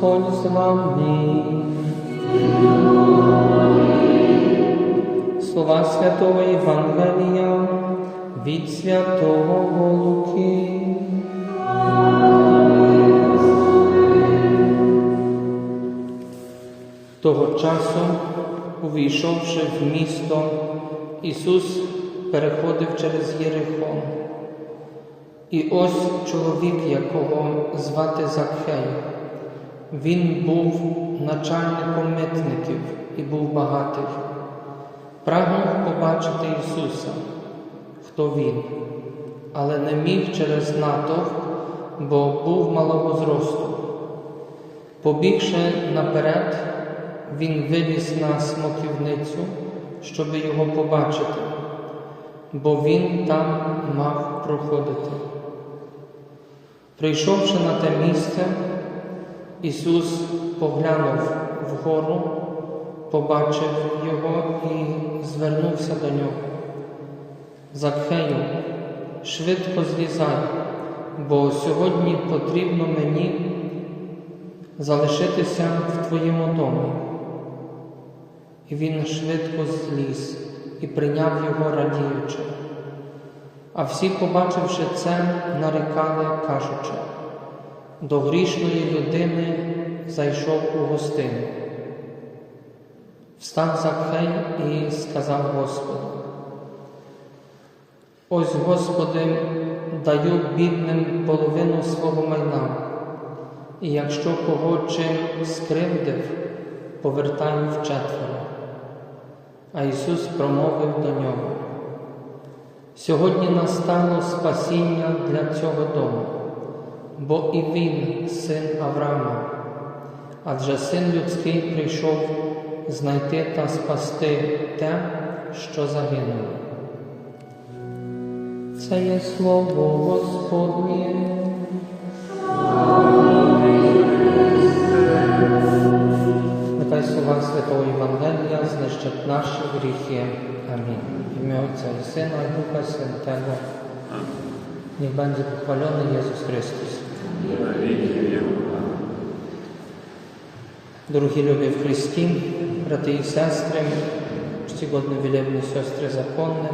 Господь з вами. Слова Святого Євангелія від Святого Луки. Того часу, увійшовши в місто, Ісус переходив через Єрихон. І ось чоловік, якого звати Закхей. Він був начальником митників і був багатий. Прагнув побачити Ісуса, хто Він, але не міг через натовп, бо був малого зросту. Побігши наперед, він виліз на смоківницю, щоб його побачити, бо він там мав проходити. Прийшовши на те місце, Ісус поглянув вгору, побачив його і звернувся до нього. Закхею, швидко злізай, бо сьогодні потрібно мені залишитися в твоєму домі. І він швидко зліз і прийняв його радіючи. А всі, побачивши це, нарікали, кажучи, до грішної людини зайшов у гостину. Встав Закхей і сказав Господу, ось, Господи, даю бідним половину свого майна, і якщо кого чим скривдив, повертаю вчетверо. А Ісус промовив до нього. Сьогодні настало спасіння для цього дому, бо і він син Авраама, адже син людський прийшов знайти та спасти те, що загинуло. Це є слово Господнє. Нехай слова Святого Євангелія знищать наші гріхи. Амінь. В ім'я Отця і Сина і Духа Святого. Niech będzie pochwalony Jezus Chrystus. Дорогі любі в Христі, брати і сестри, чтігодні вілебні сестри законні,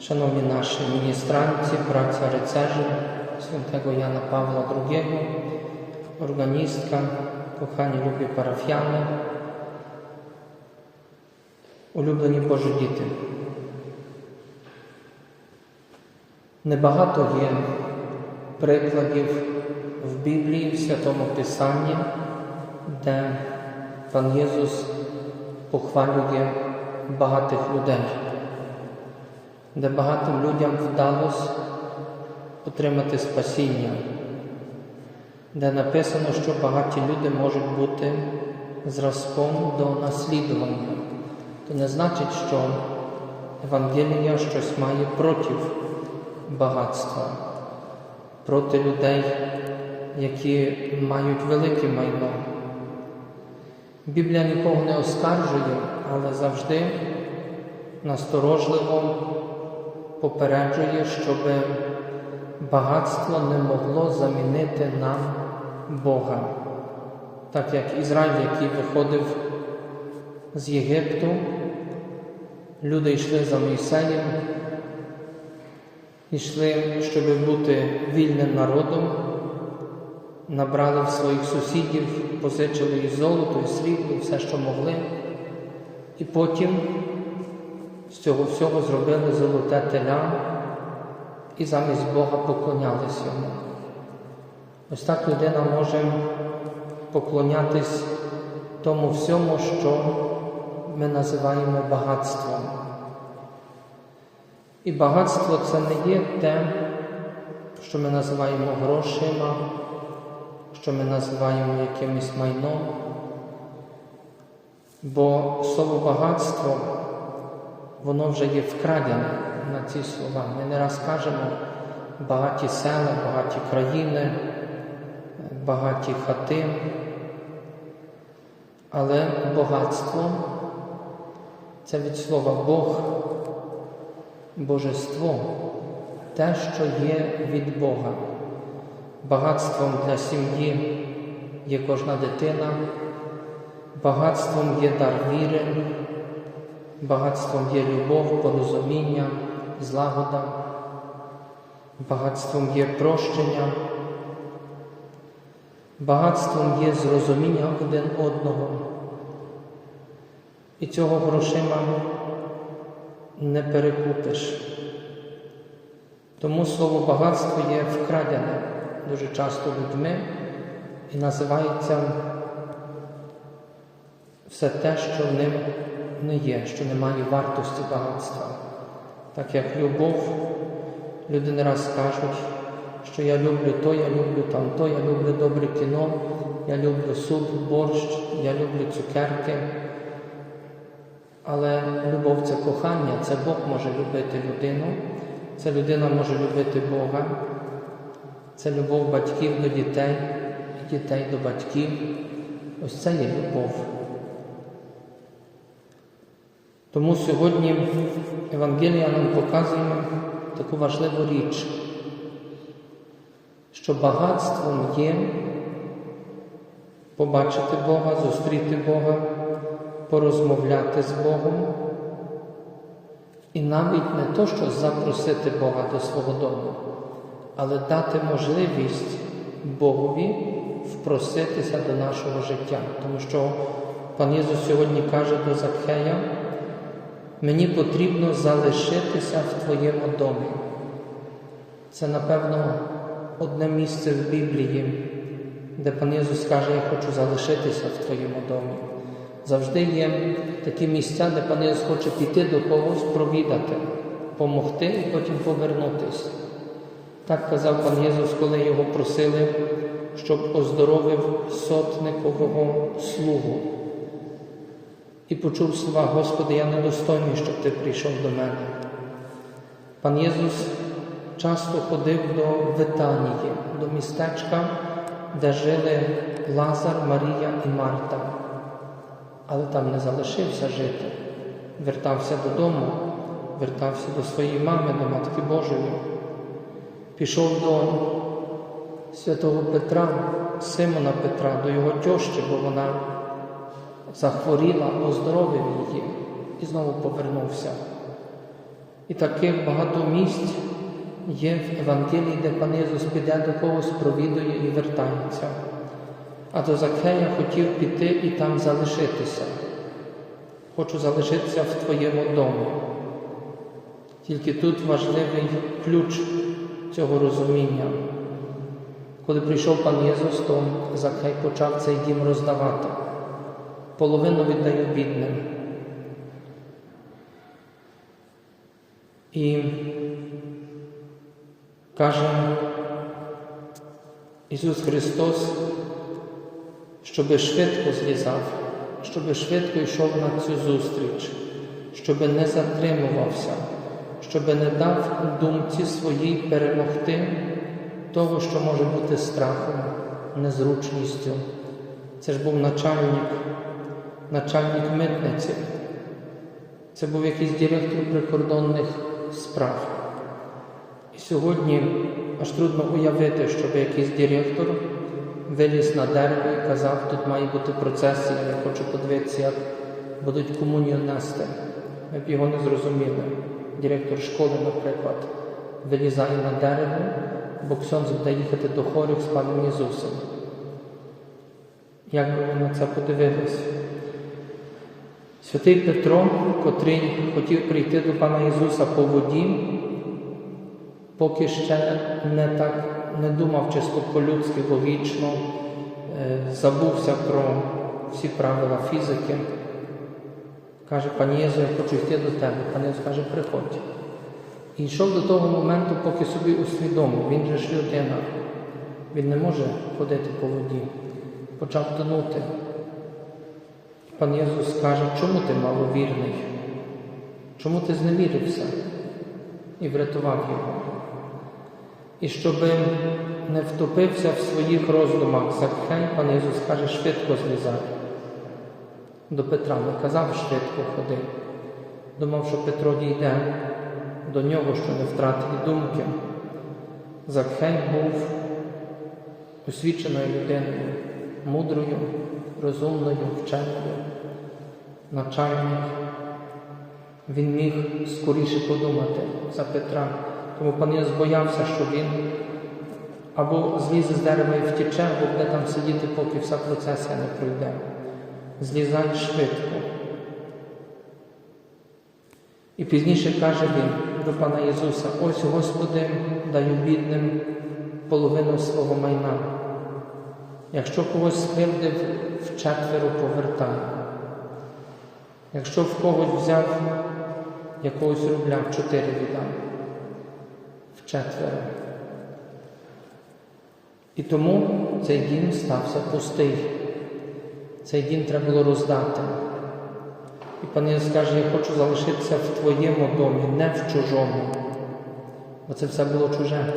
шановні наші міністранці, братця рицарі святого Яна Павла II, органістка, кохані любі парафіяни, улюблені Божі діти. Небагато є прикладів в Біблії, в Святому Писанні, де пан Єсус похвалює багатих людей, де багатим людям вдалося отримати спасіння, де написано, що багаті люди можуть бути зразком до наслідування. То не значить, що Евангелія щось має проти багатства, проти людей, які мають велике майно. Біблія нікого не оскаржує, але завжди насторожливо попереджує, щоб багатство не могло замінити нам Бога. Так як Ізраїль, який виходив з Єгипту, люди йшли за Мойсеєм, йшли, щоб бути вільним народом, набрали в своїх сусідів, позичили і золото, і срібло, все, що могли. І потім з цього всього зробили золоте теля і замість Бога поклонялись йому. Ось так людина може поклонятись тому всьому, що ми називаємо багатством. І багатство це не є те, що ми називаємо грошима, що ми називаємо якимось майном. Бо слово багатство, воно вже є вкрадене на ці слова. Ми не раз кажемо багаті села, багаті країни, багаті хати. Але багатство це від слова Бог, божество, те, що є від Бога. Багатством для сім'ї є кожна дитина, багатством є дар віри, багатством є любов, порозуміння, злагода, багатством є прощення, багатством є зрозуміння один одного. І цього грошима не перекупиш. Тому слово багатство є вкрадене дуже часто людьми і називається все те, що ним не є, що не має вартості багатства. Так як любов, люди не раз кажуть, що я люблю то, я люблю там то, я люблю добре кіно, я люблю суп, борщ, я люблю цукерки. Але любов це кохання, це Бог може любити людину, це людина може любити Бога, це любов батьків до дітей, дітей до батьків. Ось це є любов. Тому сьогодні Евангелія нам показує таку важливу річ, що багатством є побачити Бога, зустріти Бога, порозмовляти з Богом. І навіть не то, що запросити Бога до свого дому, але дати можливість Богові впроситися до нашого життя. Тому що пан Єсус сьогодні каже до Закхея, мені потрібно залишитися в Твоєму домі. Це, напевно, одне місце в Біблії, де пан Єсус каже, я хочу залишитися в Твоєму домі. Завжди є такі місця, де пан Єсус хоче піти до когось, провідати, помогти і потім повернутися. Так казав пан Єсус, коли його просили, щоб оздоровив сотникового слугу. І почув слова, Господи, я недостойний, щоб Ти прийшов до мене. Пан Єсус часто ходив до Витанії, до містечка, де жили Лазар, Марія і Марта, але там не залишився жити, вертався додому, вертався до своєї мами, до Матки Божої, пішов до святого Петра, Симона Петра, до його тьощі, бо вона захворіла, оздоровив її і знову повернувся. І таких багато місць є в Евангелії, де пан Єсус піде до когось, провідує і вертається. А до Закхея хотів піти і там залишитися. Хочу залишитися в твоєму домі. Тільки тут важливий ключ цього розуміння. Коли прийшов пан Єсус, то Закхей почав цей дім роздавати. Половину віддаю бідним. І каже Ісус Христос, щоби швидко злізав, щоби швидко йшов на цю зустріч, щоби не затримувався, щоби не дав думці своїй перемогти того, що може бути страхом, незручністю. Це ж був начальник, начальник митниці. Це був якийсь директор прикордонних справ. Сьогодні аж трудно уявити, щоб якийсь директор виліз на дерево і казав, тут має бути процесія, я хочу подивитися, як будуть комунію нести. Ми б його не зрозуміли. Директор школи, наприклад, вилізає на дерево, бо ксьонз буде їхати до хорих з паном Ісусом. Як би ви на це подивились? Святий Петро, котрий хотів прийти до Пана Ісуса по воді, поки ще не так думав чисто по-людськи, логічно, е, забувся про всі правила фізики. Каже, пані Єзу, я хочу йти до тебе. Пан Єзу каже, приходь. І йшов до того моменту, поки собі усвідомив, він же ж людина, він не може ходити по воді. Почав тонути. Пан Єсус каже, чому ти маловірний? Чому ти зневірився? І врятував його. І щоб не втопився в своїх роздумах, Закхей, пан Ісус каже, швидко злізай. До Петра не казав швидко ходи. Думав, що Петро дійде до нього, що не втратить думки. Закхей був освіченою людиною, мудрою, розумною, вченою, начальник. Він міг скоріше подумати за Петра. Тому пан Єс боявся, що він або злізе з дерева і втіче, або буде там сидіти, поки вся процесія не пройде. Злізай швидко. І пізніше каже він до пана Ісуса, ось Господи, даю бідним половину свого майна. Якщо когось скривдив, вчетверо повертай. Якщо в когось взяв якогось рубля, в чотири віддам. Вчетверо. І тому цей дім стався пустий. Цей дім треба було роздати. І пан Ісус каже, я хочу залишитися в твоєму домі, не в чужому. Бо це все було чуже.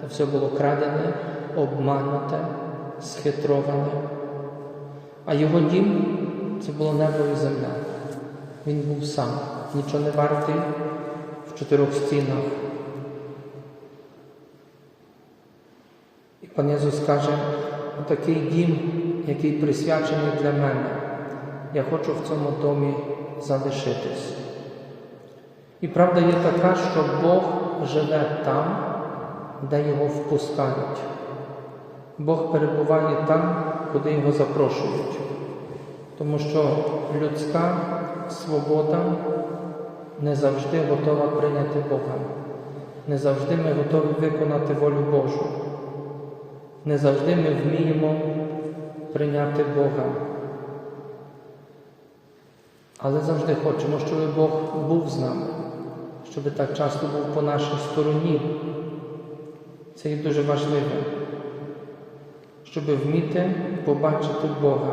Це все було крадене, обмануте, схитроване. А його дім це було небо і земля. Він був сам, нічого не вартий в чотирьох стінах. Пан Ісус каже, такий дім, який присвячений для мене. Я хочу в цьому домі залишитись. І правда є така, що Бог живе там, де його впускають. Бог перебуває там, куди його запрошують. Тому що людська свобода не завжди готова прийняти Бога. Не завжди ми готові виконати волю Божу. Не завжди ми вміємо прийняти Бога. Але завжди хочемо, щоб Бог був з нами, щоб так часто був по нашій стороні. Це є дуже важливо, щоб вміти побачити Бога,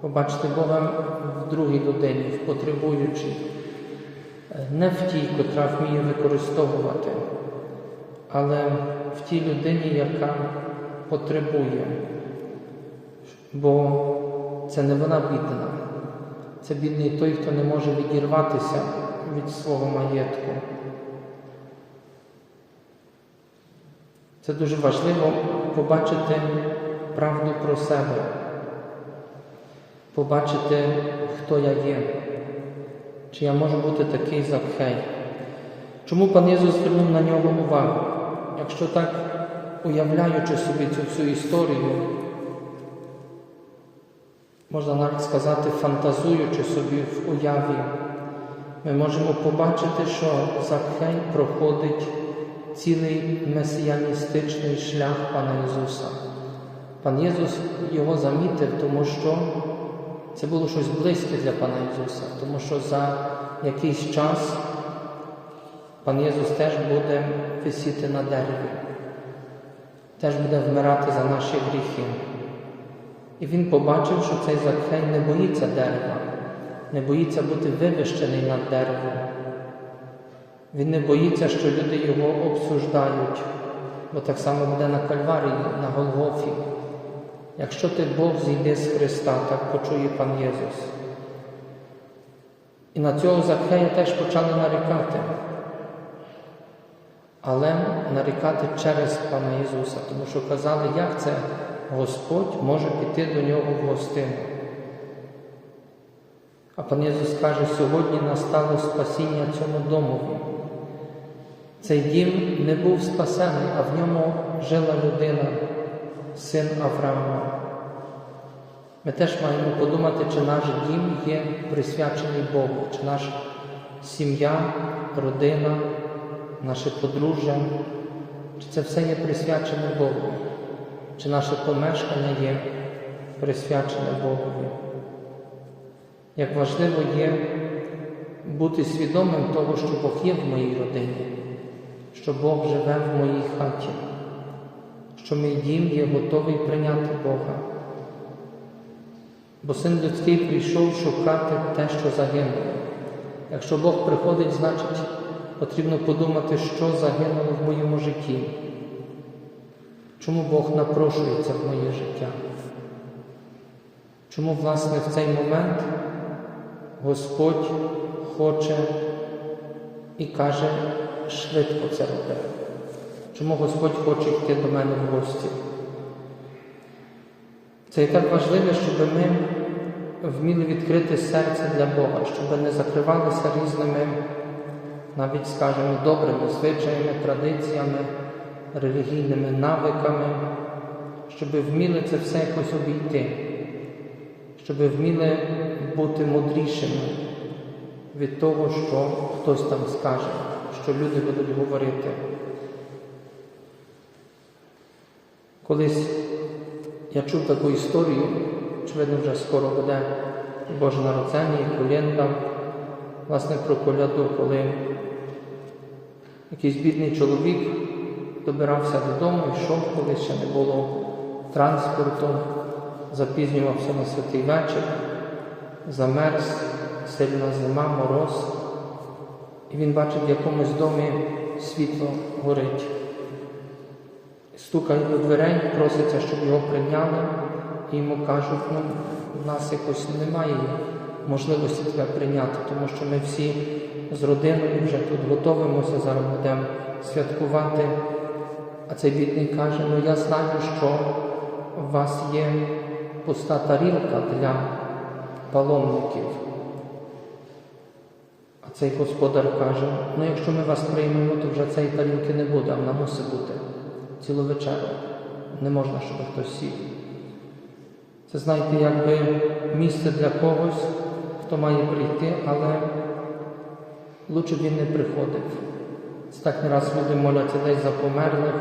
побачити Бога в другій людині, в потребуючій, не в тій, котра вміє використовувати, але в тій людині, яка потребує. Бо це не вона бідна. Це бідний той, хто не може відірватися від свого маєтку. Це дуже важливо побачити правду про себе, побачити, хто я є, чи я можу бути такий Закхей. Чому пан Ісус звернув на нього увагу? Якщо так уявляючи собі цю всю історію, можна навіть сказати, фантазуючи собі в уяві, ми можемо побачити, що Закхей проходить цілий месіяністичний шлях Пана Ісуса. Пан Ісус його замітив, тому що це було щось близьке для Пана Ісуса, тому що за якийсь час Пан Ісус теж буде висіти на дереві, теж буде вмирати за наші гріхи. І він побачив, що цей Закхей не боїться дерева, не боїться бути вивищений над деревом. Він не боїться, що люди його обсуждають, бо так само буде на Кальварії, на Голгофі. Якщо ти Бог зійде з Христа, так почує пан Єсус. І на цього Закхея теж почали нарікати. Але нарікати через Пана Ісуса, тому що казали, як це Господь може піти до нього в гостину. А пан Ісус каже, сьогодні настало спасіння цьому домові. Цей дім не був спасений, а в ньому жила людина, син Авраама. Ми теж маємо подумати, чи наш дім є присвячений Богу, чи наша сім'я, родина, наше подружжя, чи це все є присвячене Богу, чи наше помешкання є присвячене Богові. Як важливо є бути свідомим того, що Бог є в моїй родині, що Бог живе в моїй хаті, що мій дім є готовий прийняти Бога. Бо син людський прийшов шукати те, що загинуло. Якщо Бог приходить, значить потрібно подумати, що загинуло в моєму житті. Чому Бог напрошується в моє життя? Чому, власне, в цей момент Господь хоче і каже швидко це робити? Чому Господь хоче йти до мене в гості? Це і так важливо, щоб ми вміли відкрити серце для Бога, щоб не закривалися різними, навіть, скажімо, добрими звичаями, традиціями, релігійними навиками, щоб вміли це все якось обійти, щоб вміли бути мудрішими від того, що хтось там скаже, що люди будуть говорити. Колись я чув таку історію, очевидно, вже скоро буде Боже народження і колінка, власне, про коляду, коли якийсь бідний чоловік добирався додому, йшов, коли ще не було транспорту, запізнювався на святий вечір, замерз, сильна зима, мороз, і він бачить, в якомусь домі світло горить. Стукає до дверей, проситься, щоб його прийняли, і йому кажуть, ну, в нас якось немає можливості тебе прийняти, тому що ми всі з родиною вже тут готовимося, зараз будемо святкувати. А цей бідний каже, ну я знаю, що у вас є пуста тарілка для паломників. А цей господар каже, ну якщо ми вас приймемо, то вже цієї тарілки не буде, а вона мусить бути цілу вечеру. Не можна, щоб хтось сів. Це, знаєте, якби місце для когось, хто має прийти, але лучше б він не приходив. Це так не раз люди моляться десь за померлих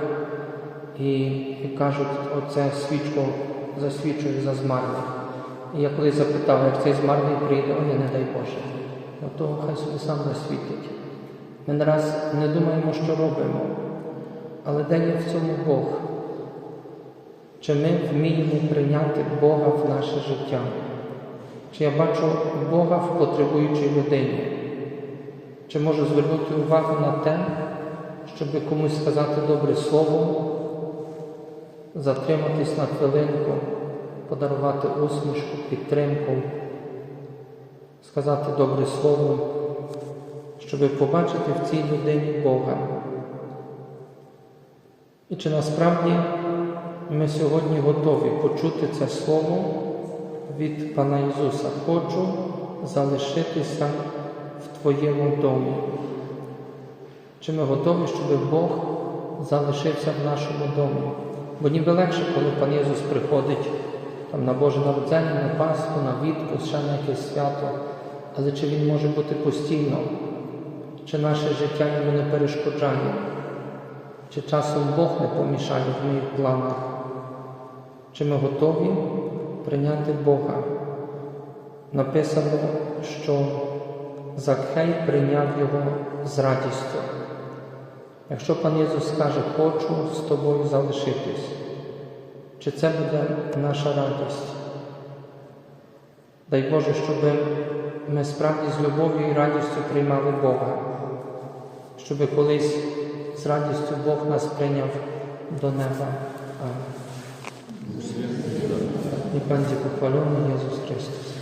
і, і кажуть, оце свічку засвічує за змарлих. І я колись запитав, як цей змарлий прийде, ой, не дай Боже. Ну то хай собі сам засвітить. Ми не раз не думаємо, що робимо. Але де є в цьому Бог? Чи ми вміємо прийняти Бога в наше життя? Чи я бачу Бога в потребуючій людині? Чи можу звернути увагу на те, щоб комусь сказати добре слово, затриматись на хвилинку, подарувати усмішку, підтримку, сказати добре слово, щоб побачити в цій людині Бога? І чи насправді ми сьогодні готові почути це Слово від Пана Ісуса? Хочу залишитися в Твоєму домі. Чи ми готові, щоб Бог залишився в нашому домі? Бо ніби легше, коли Пан Ісус приходить там, на Боже народження, на Пасху, на відпуск, ще на якесь свято. Але чи Він може бути постійно? Чи наше життя йому не перешкоджає? Чи часом Бог не помішає в моїх планах? Чи ми готові прийняти Бога? Написано, що Закхей прийняв його з радістю. Якщо пан Ісус скаже, хочу з тобою залишитись, чи це буде наша радість? Дай Боже, щоб ми справді з любов'ю і радістю приймали Бога, щоб колись з радістю Бог нас прийняв до неба. Амінь. І пан похвалений Ісус Христос.